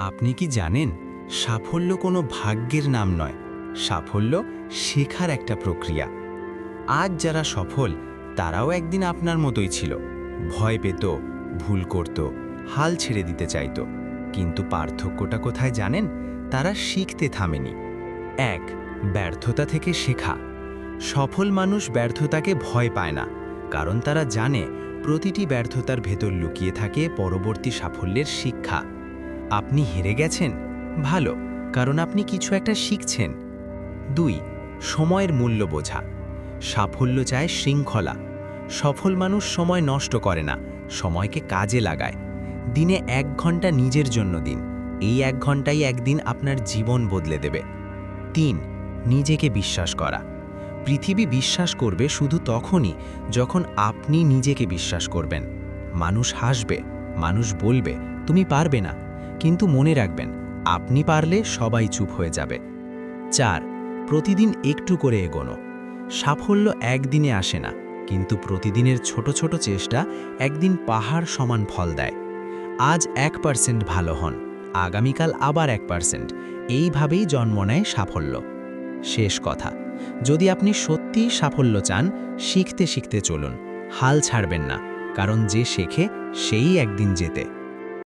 আপনি কি জানেন, সাফল্য কোনো ভাগ্যের নাম নয়, সাফল্য শেখার একটা প্রক্রিয়া। আজ যারা সফল, তারাও একদিন আপনার মতোই ছিল। ভয় পেত, ভুল করত, হাল ছেড়ে দিতে চাইত। কিন্তু পার্থক্যটা কোথায় জানেন? তারা শিখতে থামেনি। এক, ব্যর্থতা থেকে শেখা। সফল মানুষ ব্যর্থতাকে ভয় পায় না, কারণ তারা জানে, প্রতিটি ব্যর্থতার ভেতর লুকিয়ে থাকে পরবর্তী সাফল্যের শিক্ষা। আপনি হেরে গেছেন? ভালো, কারণ আপনি কিছু একটা শিখছেন। দুই, সময়ের মূল্য বোঝা। সাফল্য চায় শৃঙ্খলা। সফল মানুষ সময় নষ্ট করে না, সময়কে কাজে লাগায়। দিনে এক ঘণ্টা নিজের জন্য দিন। এই এক ঘন্টাই একদিন আপনার জীবন বদলে দেবে। তিন, নিজেকে বিশ্বাস করা। পৃথিবী বিশ্বাস করবে শুধু তখনই যখন আপনি নিজেকে বিশ্বাস করবেন। মানুষ হাসবে, মানুষ বলবে, তুমি পারবে না। কিন্তু মনে রাখবেন, আপনি পারলে সবাই চুপ হয়ে যাবে। চার, প্রতিদিন একটু করে এগোনো। সাফল্য একদিনে আসে না, কিন্তু প্রতিদিনের ছোট ছোট চেষ্টা একদিন পাহাড় সমান ফল দেয়। আজ এক পার্সেন্ট ভালো হন, আগামীকাল আবার এক পার্সেন্ট। এইভাবেই জন্ম নেয় সাফল্য। শেষ কথা, যদি আপনি সত্যিই সাফল্য চান, শিখতে শিখতে চলুন। হাল ছাড়বেন না, কারণ যে শেখে, সেই একদিন যেতে